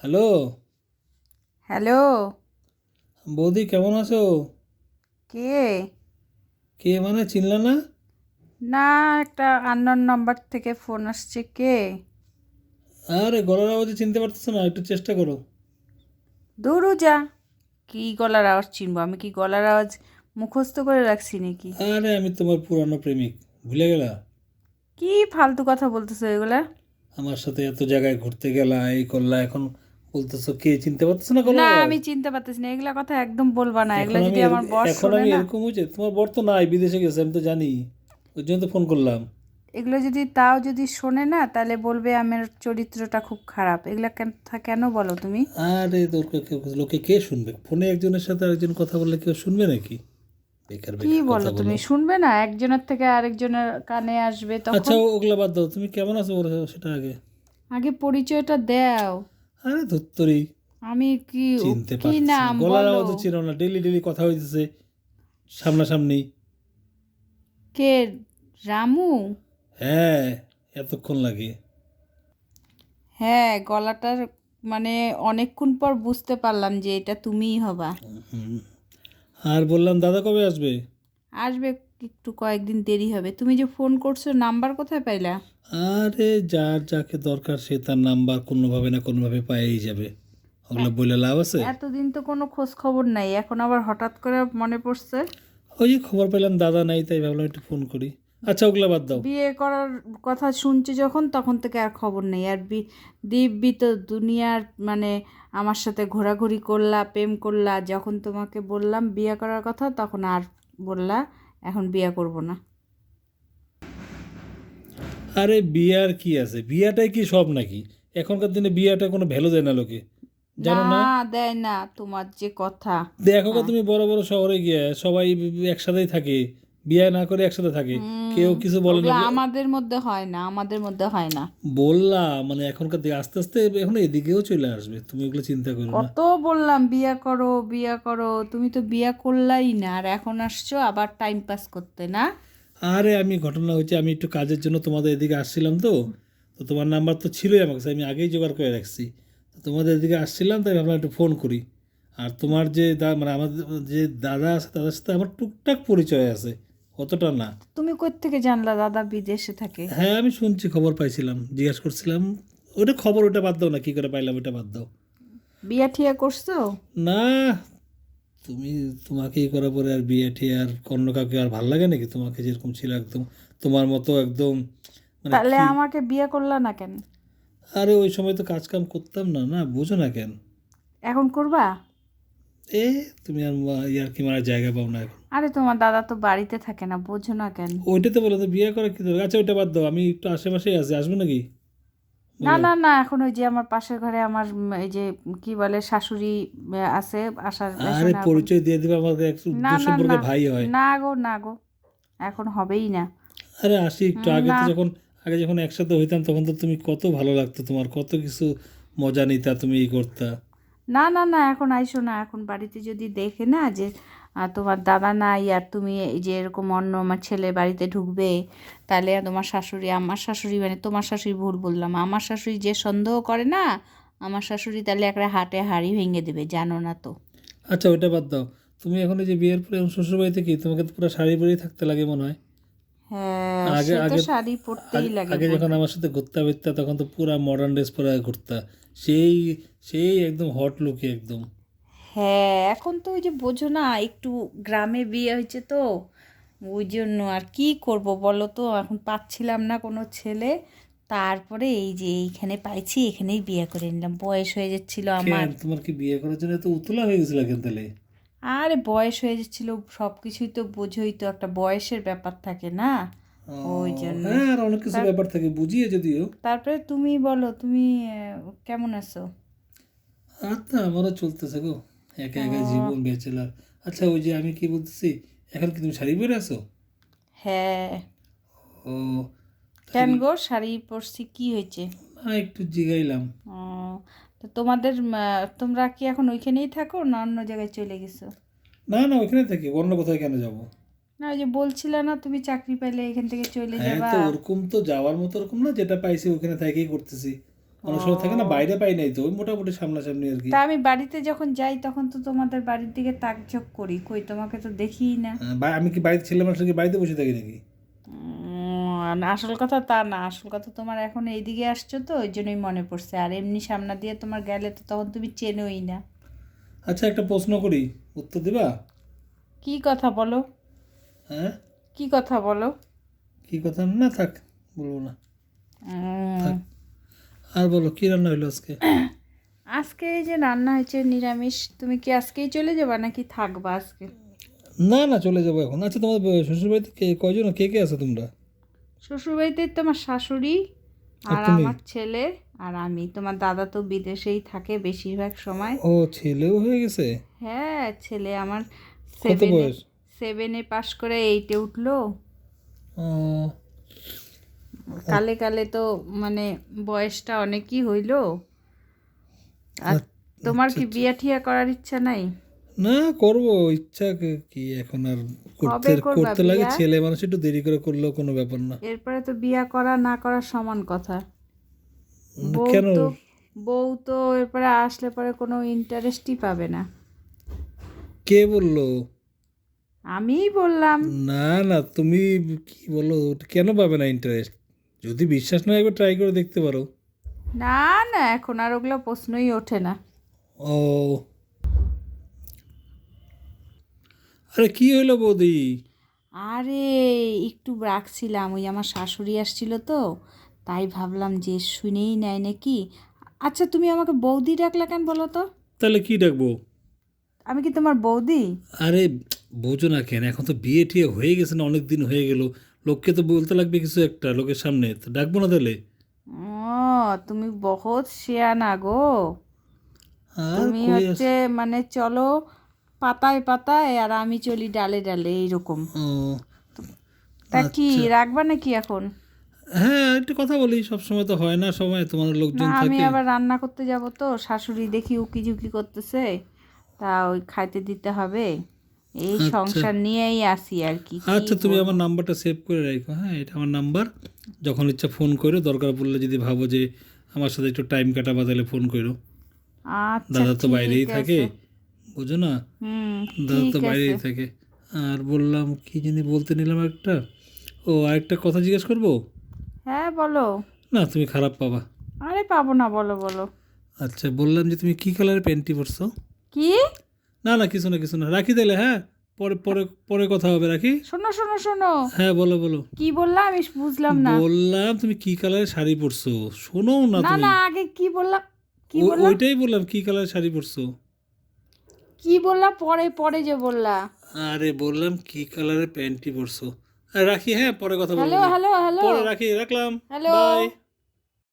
Hello? Hello? বৌদি কেমন আছো? কে? কে মানে চিনলে না? না একটা আননোন নাম্বার থেকে ফোন আসছে কে? আরে গলার আওয়াজে চিনতে পারতেছো না একটু চেষ্টা করো। দূরও যা কি গলার আওয়াজ চিনবো? আমি কি গলার আওয়াজ মুখস্থ করে রাখছি নাকি? আরে আমি তোমার পুরানো প্রেমিক ভুলে গেলা? কি ফালতু কথা বলতেছো এগুলা? আমার সাথে এত জায়গায় ঘুরতে গেলা এই করলা এখন বলতেছো কে? চিনতে পারতেছো না না আমি চিনতে পারতেছি না। এগুলা কথা একদম বলবা না। এগুলা যদি আমার বস এখন আমি এরকম হচ্ছে তোমার বর তো নাই বিদেশে গেছে আমি তো জানি। ওই জন্য তো ফোন করলাম। এগুলো যদি তাও যদি শোনে না তাহলে বলবে আমার চরিত্রটা খুব খারাপ। এগুলা কেন কেন বলো তুমি? আরে তোর লোকে কে শুনবে? ফোনে একজনের সাথে আরেকজন কথা বললে কেউ শুনবে নাকি? কি বলো তুমি? শুনবে না? একজনের থেকে আরেকজনের কানে আসবে আচ্ছা তখন ও- ওগুলা বাদ দাও। তুমি কেমন আছো সেটা আগে। আগে পরিচয়টা দাও। আরে ধুত্তরি আমি কি চিনতে পারছি গলার আওয়াজও চিনো না ডেলি ডেলি কথা হইতেছে সামনাসামনি। কে রামু? হ্যাঁ এতক্ষণ লাগে। হ্যাঁ গলাটার মানে অনেকক্ষণ পর বুঝতে পারলাম যে এটা তুমিই হবা। আর বললাম দাদা কবে আসবে? আসবে একটু কয়েকদিন দেরি হবে। তুমি যে ফোন করছ নাম্বার কোথায় পাইলা? আরে যার যাকে দরকার সে তার নাম্বার কোনোভাবে না কোনোভাবে পাইই যাবে। ওগুলো বলে লাভ আছে? এতদিন তো কোনো খোঁজ খবর নাই এখন আবার হঠাৎ করে মনে পড়ছে? ওই যে খবর পেলাম দাদা নাই তাই ভাবলাম একটু ফোন করি। আচ্ছা ওগুলো বাদ দাও। বিয়ে করার কথা শুনছি যখন তখন থেকে আর খবর নেই। আর বি- দিব্যি তো দুনিয়ার মানে আমার সাথে ঘোরাঘুরি করলা প্রেম করলা যখন তোমাকে বললাম বিয়ে করার কথা তখন আর বললা এখন বিয়ে করব না। আরে বিয়ার কি আছে? বিয়াটাই কি সব নাকি? এখনকার দিনে বিয়াটা কোনো ভ্যালু দেয় না লোকে। জানো না? দেয় না। তোমার যে কথা। দেখো তুমি বড় বড় শহরে গিয়ে সবাই একসাথেই থাকে। বিয়ে না করে একসাথে থাকে। কেউ কিছু বলে না। আমাদের মধ্যে হয় না আমাদের মধ্যে হয় না। বললাম মানে এখনকার দিকে আস্তে আস্তে এখন এদিকেও চলে আসবে। তুমি ওগুলো চিন্তা করো না। কত বললাম বিয়ে করো বিয়ে করো তুমি তো বিয়ে করলাই না আর এখন আসছো আবার টাইম পাস করতে না? আরে আমি ঘটনা হচ্ছে আমি একটু কাজের জন্য তোমাদের এদিকে আসছিলাম তো। তো তোমার নাম্বার তো ছিলই আমার কাছে আমি আগেই জোগাড় করে রাখছি। তোমাদের এদিকে আসছিলাম তাই ভাবলাম একটু ফোন করি। আর তোমার যে দা মানে আমাদের যে দাদা আছে তাদের সাথে আমার টুকটাক পরিচয় আছে। অতটা না। তুমি কই থেকে জানলা দাদা বিদেশে থাকে? হ্যাঁ আমি শুনছি খবর পাইছিলাম জিজ্ঞাসা করছিলাম। ওটা খবর ওটা বাদ দাও না কি করে পাইলাম ওটা বাদ দাও। বিয়া ঠিয়া করছ? না তুমি তোমাকেই করার পরে আর বিয়ে ঠিয়ে আর অন্য কাউকে আর ভালো লাগে নাকি? তোমাকে যেরকম ছিল একদম তোমার মতো একদম মানে তাহলে আমাকে বিয়ে করলা না কেন? আরে ওই সময় তো কাজ কাম করতাম না না বুঝো না কেন। এখন করবা? এ তুমি আর ইয়ার কি মারা জায়গা পাও না এখন? আরে তোমার দাদা তো বাড়িতে থাকে না বোঝো না কেন। ওইটাতে বলে তো বিয়ে করে কি দরকার? আচ্ছা ওইটা বাদ দাও আমি একটু আশেপাশেই আছি আসবে নাকি? না না না এখন ওই যে আমার পাশের ঘরে আমার এই যে কি বলে শাশুড়ি আছে আসার আরে পরিচয় দিয়ে দিবে আমাকে একটু সম্পর্কে ভাই হয়। না গো না গো এখন হবেই না। আরে আসি একটু আগে তো যখন আগে যখন একসাথে হইতাম তখন তো তুমি কত ভালো লাগতো তোমার কত কিছু মজা নিতা তুমি ই করতা না না না এখন আইসো না। এখন বাড়িতে যদি দেখে না যে তোমার দাদা নাই আর তুমি এই যে এরকম অন্য আমার ছেলে বাড়িতে ঢুকবে তাহলে তোমার শাশুড়ি আমার শাশুড়ি মানে তোমার শাশুড়ি ভুল বললাম। আমার শাশুড়ি যে সন্দেহ করে না আমার শাশুড়ি তাহলে একটা হাটে হাড়ি ভেঙে দেবে জানো না তো। আচ্ছা ওইটা বাদ দাও। তুমি এখন এই যে বিয়ের পরে শ্বশুর বাড়িতে কি? তোমাকে তো পুরো শাড়ি পরেই থাকতে লাগে মনে হয়। হ্যাঁ আগে- আগে- শাড়ি পরতেই লাগে আগে যখন আমার সাথে ঘুরতে ফিরতা তখন তো পুরো মডার্ন ড্রেস পরে ঘুরতা। সেই সেই একদম হট লুকে একদম। হ্যাঁ এখন তো ওই যে বোঝো না একটু গ্রামে বিয়ে হয়েছে তো ওই জন্য আর কি করব বলো তো? এখন পাচ্ছিলাম না কোনো ছেলে তারপরে এই যে এইখানে পাইছি এখানেই বিয়ে করে নিলাম। বয়স হয়ে যাচ্ছিল আমার। তোমার কি বিয়ে করার জন্য তো উতলা হয়ে গেছিল কেন তাহলে? আরে বয়স হয়ে যাচ্ছিল সব কিছুই তো বোঝোই তো একটা বয়সের ব্যাপার থাকে না। ওই জন্য। হ্যাঁ আর অনেক কিছু ব্যাপার থাকে বুঝিয়ে যদিও। তারপরে তুমি বলো তুমি কেমন আছো? আচ্ছা আমারও চলতেছে গো। একা একা জীবন ব্যাচেলার আচ্ছা ওই যে আমি কি বলতেছি এখন কি তুমি শাড়ি পরে আছো? হ্যাঁ। ও কেন গো শাড়ি পরছি কি হয়েছে? না একটু জিগাইলাম। ও তো তোমাদের তোমরা কি এখন ওইখানেই থাকো না অন্য জায়গায় চলে গেছো? না না ওইখানে থাকি অন্য কোথায় কেন যাব? না ওই যে বলছিলে না তুমি চাকরি পেলে এখান থেকে চলে হ্যাঁ যাবা। তো ওরকম তো যাওয়ার মতো ওরকম না যেটা পাইছি ওখানে থেকেই করতেছি। অনেক সময় থাকে না বাইরে পাই নাই তো ওই মোটামুটি সামনাসামনি আর কি। তা আমি বাড়িতে যখন যাই তখন তো তোমাদের বাড়ির দিকে তাকঝোক করি কই তোমাকে তো দেখিই না। বা- আমি কি বাড়িতে ছেলে মানুষ কি বাড়িতে বসে থাকি নাকি? আসল কথা তা না আসল কথা তোমার এখন এইদিকে আসছো তো ওই জন্যই মনে পড়ছে। আর এমনি সামনা দিয়ে তোমার গেলে তো তখন তুমি চেনোই না। আচ্ছা একটা প্রশ্ন করি উত্তর দিবা? কি কথা বলো? হ্যাঁ? কি কথা বলো? কি কথা? না থাক বলব না। থাক। আর বলো কি রান্না হইল আজকে? আজকে এই যে রান্না হয়েছে নিরামিষ তুমি কি আজকেই চলে যাবা নাকি থাকবা আজকে? না না চলে যাব এখন। আচ্ছা তোমার শ্বশুরবাড়িতে কে কয়জন কে কে আছে তোমরা? শ্বশুরবাড়িতে তোমার শাশুড়ি আর তুমি? আমার ছেলে আর আমি। তোমার দাদা তো বিদেশেই থাকে বেশিরভাগ সময়। ও ছেলেও হয়ে গেছে? হ্যাঁ ছেলে আমার কত সেভেনে বয়স? সেভেনে পাশ করে এইটে উঠল। কালে কালে তো মানে বয়সটা অনেকই হইল। আর তোমার কি বিয়া ঠিয়া করার ইচ্ছা নাই? না করব। ইচ্ছা কি- এখন আর করতে করতে লাগে? ছেলে মানুষ একটু দেরি করে করলেও কোনো ব্যাপার না। এরপরে তো বিয়া করা না করা সমান কথা। কেন? বউ তো এরপরে আসলে পরে কোনো ইন্টারেস্টই পাবে না। কে বলল? আমিই বললাম। না না তুমি কি বলো কেন পাবে না ইন্টারেস্ট যদি বিশ্বাস না একবার ট্রাই করে দেখতে পারো। না না এখন আর ওগুলো প্রশ্নই ওঠে না। ও। আরে কি হলো বৌদি? আরে একটু রাখছিলাম ওই আমার শাশুড়ি আসছিল তো তাই ভাবলাম যে শুনেই নেয় নাকি। আচ্ছা তুমি আমাকে বৌদি ডাকলা কেন বলো তো? তাহলে কি ডাকবো? আমি কি তোমার বৌদি? আরে বোঝো না কেন এখন তো বিয়ে টিয়ে হয়ে গেছে না অনেক দিন হয়ে গেল। লোককে তো বলতে লাগবে কিছু একটা লোকের সামনে তো ডাকবো না তাহলে? ও তুমি বহুত শেয়ানা গো। তুমি হচ্ছে মানে চলো পাতায় পাতায় আর আমি চলি ডালে ডালে এইরকম। তা কি আচ্ছা। রাখবা নাকি এখন? হ্যাঁ একটু কথা বলি সব সময় তো হয় না সময় তোমার লোকজন আমি আবার রান্না করতে যাব তো শাশুড়ি দেখি উকি ঝুঁকি করতেছে তা ওই খাইতে দিতে হবে। এই আচ্ছা। সংসার নিয়েই আসি আর কি আচ্ছা তুমি আমার নাম্বারটা সেভ করে রাখো হ্যাঁ এটা আমার নাম্বার। যখন ইচ্ছা ফোন করো দরকার পড়লে যদি ভাবো যে আমার সাথে একটু টাইম কাটাবা তাহলে ফোন করো। আচ্ছা দাদা তো বাইরেই থাকে বুঝো না? দাদা তো বাইরেই থাকে। আর বললাম কি জানি বলতে নিলাম একটা। ও আরেকটা কথা জিজ্ঞেস করব? হ্যাঁ বলো। না তুমি খারাপ পাবা। আরে পাবো না বলো বলো। আচ্ছা বললাম যে তুমি কি কালারের প্যান্টি পরছো? কি? না না কিছু না কিছু না। রাখি তাহলে হ্যাঁ? পরে পরে পরে কথা হবে রাখি? শোনো শোনো শোনো। হ্যাঁ বলো বলো। কি বললাম? আমি বুঝলাম না। বললাম তুমি কি কালারের শাড়ি পরছো? শোনো না না তুমি। না আগে কি বললাম? কি বললাম? ওইটাই বললাম কি কালারের শাড়ি পরছো? কি বললাম? পরে পরে যে বললা। আরে বললাম কি কালারের প্যান্টি পরছো? রাখি হ্যাঁ পরে কথা বলব। Hello hello hello. পরে রাখি রাখলাম। হ্যালো। বাই